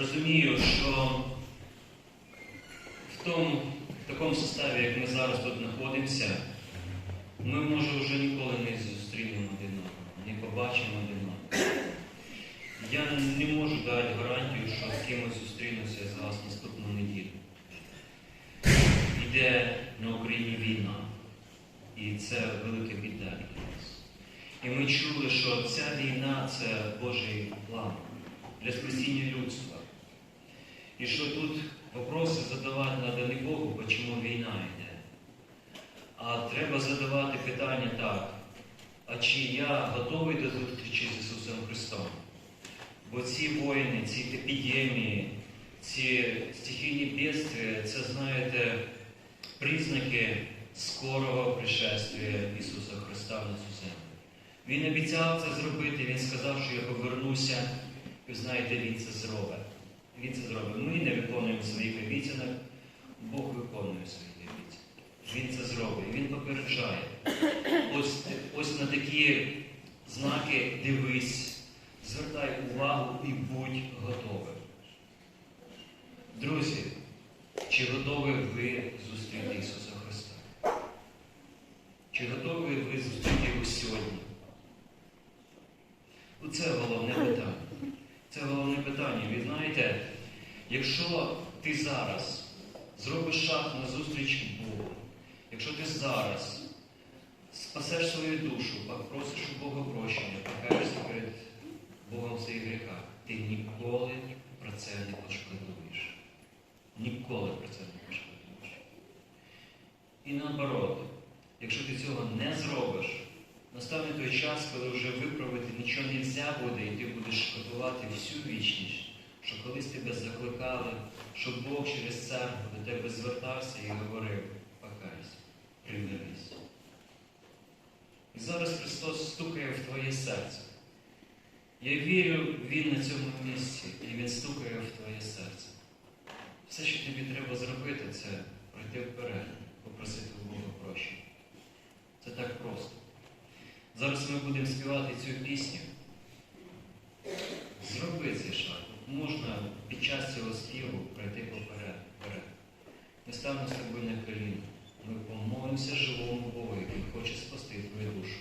розумію, що в тому, в такому составі, як ми зараз тут знаходимося, ми, може, вже ніколи не зустрінемо один одного, не побачимо один одного. Я не можу дати гарантію, що з кимось зустрінуся з вас наступну неділю. Йде на Україні війна, і це велика біда для нас. І ми чули, що ця війна це Божий план для спасіння людства. І що тут вопроси задавати треба не Богу, чому війна йде. А треба задавати питання так, а чи я готовий до зустрічі з Ісусом Христом? Бо ці воїни, ці епідемії, ці стихійні бідствия, це, знаєте, признаки скорого пришествия Ісуса Христа на цю землю. Він обіцяв це зробити, Він сказав, що я повернуся, і знаєте, Він це зробить. Він це зробить. Ми не виконуємо своїх обіцянок, Бог виконує свої обіцянки. Він це зробить. Він попереджає. Ось, ось на такі знаки дивись, звертай увагу і будь готовим. Друзі, чи готові ви зустріти Ісуса Христа? Чи готові ви зустріти Його сьогодні? Оце головне питання. Це головне питання. Ви знаєте, якщо ти зараз зробиш шаг на зустріч Богу, якщо ти зараз спасеш свою душу, попросиш у Бога прощення, покаєшся перед Богом в своїх гріхах, ти ніколи про це не пошкодуєш. Ніколи про це не пошкодуєш. І наоборот, якщо ти цього не зробиш, настане той час, коли вже виправити нічого не можна буде, і ти будеш шкодувати всю вічність, що колись тебе закликали, щоб Бог через церкву до тебе звертався і говорив, покайся, примирись. І зараз Христос стукає в твоє серце. Я вірю, Він на цьому місці, і Він стукає в твоє серце. Все, що тобі треба зробити, це пройти вперед, попросити у Бога прощення. Це так просто. Зараз ми будемо співати цю пісню. Зроби шаг. Можна під час цього співу пройти поперед. вперед. Ми станемо з тобою на коліна. Ми помолимося живому Богу, який хоче спасти твою душу